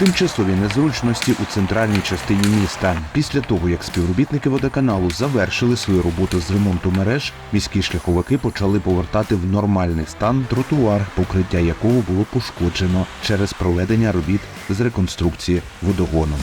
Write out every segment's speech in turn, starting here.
Тимчасові незручності у центральній частині міста. Після того, як співробітники водоканалу завершили свою роботу з ремонту мереж, міські шляховики почали повертати в нормальний стан тротуар, покриття якого було пошкоджено через проведення робіт з реконструкції водогону.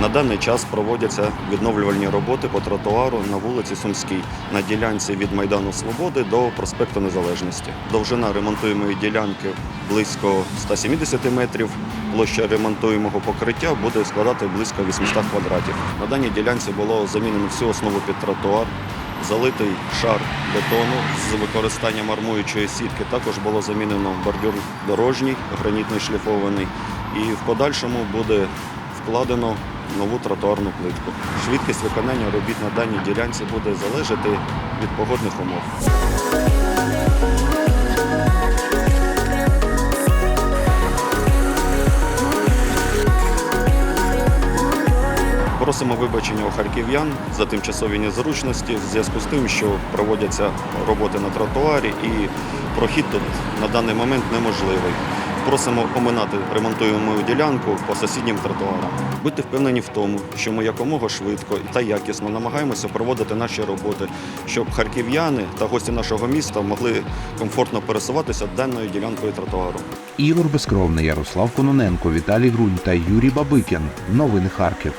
На даний час проводяться відновлювальні роботи по тротуару на вулиці Сумській на ділянці від Майдану Свободи до проспекту Незалежності. Довжина ремонтуємої ділянки близько 170 метрів. Площа ремонтуємого покриття буде складати близько 800 квадратів. На даній ділянці було замінено всю основу під тротуар. Залитий шар бетону з використанням армуючої сітки. Також було замінено бордюр дорожній, гранітний шліфований. І в подальшому буде вкладено нову тротуарну плитку. Швидкість виконання робіт на даній ділянці буде залежати від погодних умов. Просимо вибачення у харків'ян за тимчасові незручності в зв'язку з тим, що проводяться роботи на тротуарі і прохід тут на даний момент неможливий. Просимо оминати ремонтуємо ділянку по сусіднім тротуарам. Будьте впевнені в тому, що ми якомога швидко та якісно намагаємося проводити наші роботи, щоб харків'яни та гості нашого міста могли комфортно пересуватися даною ділянкою тротуару. Ігор Безкровний, Ярослав Кононенко, Віталій Грунь та Юрій Бабикін. Новини Харків.